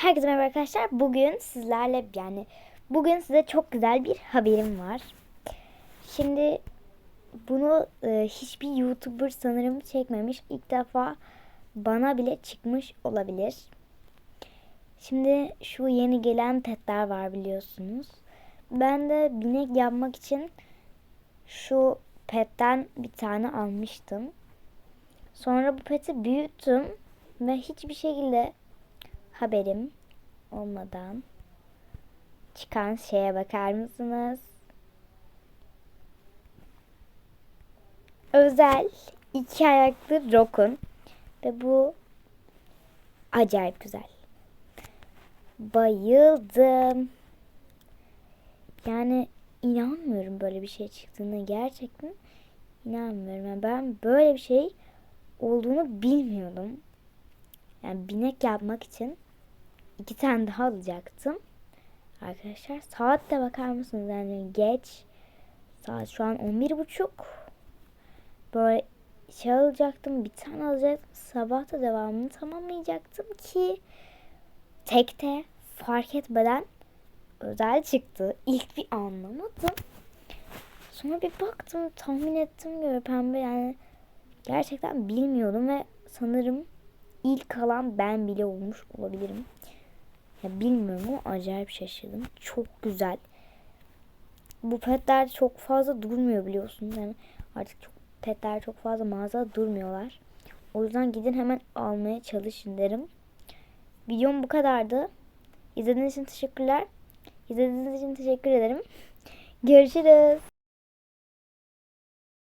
Herkese merhaba arkadaşlar. Bugün sizlerle yani bugün size çok güzel bir haberim var. Şimdi bunu e, hiçbir YouTuber sanırım çekmemiş. İlk defa bana bile çıkmış olabilir. Şimdi şu yeni gelen petler var biliyorsunuz. Ben de binek yapmak için şu petten bir tane almıştım. Sonra bu peti büyüttüm ve hiçbir şekilde haberim olmadan çıkan şeye bakar mısınız? Özel iki ayaklı rokun ve bu acayip güzel. Bayıldım. Yani inanmıyorum böyle bir şey çıktığına gerçekten inanmıyorum. Yani ben böyle bir şey olduğunu bilmiyordum. Yani binek yapmak için iki tane daha alacaktım. Arkadaşlar saat de bakar mısınız? Yani geç. Saat şu an 11.30. Böyle şey alacaktım. Bir tane alacaktım. Sabah da devamını tamamlayacaktım ki tekte fark etmeden özel çıktı. İlk bir anlamadım. Sonra bir baktım tahmin ettim göre pembe yani gerçekten bilmiyordum ve sanırım ilk alan ben bile olmuş olabilirim. Ya bilmiyorum ama acayip şaşırdım. Çok güzel. Bu petler çok fazla durmuyor biliyorsunuz. Yani artık çok petler çok fazla mağazada durmuyorlar. O yüzden gidin hemen almaya çalışın derim. Videom bu kadardı. İzlediğiniz için teşekkürler. İzlediğiniz için teşekkür ederim. Görüşürüz.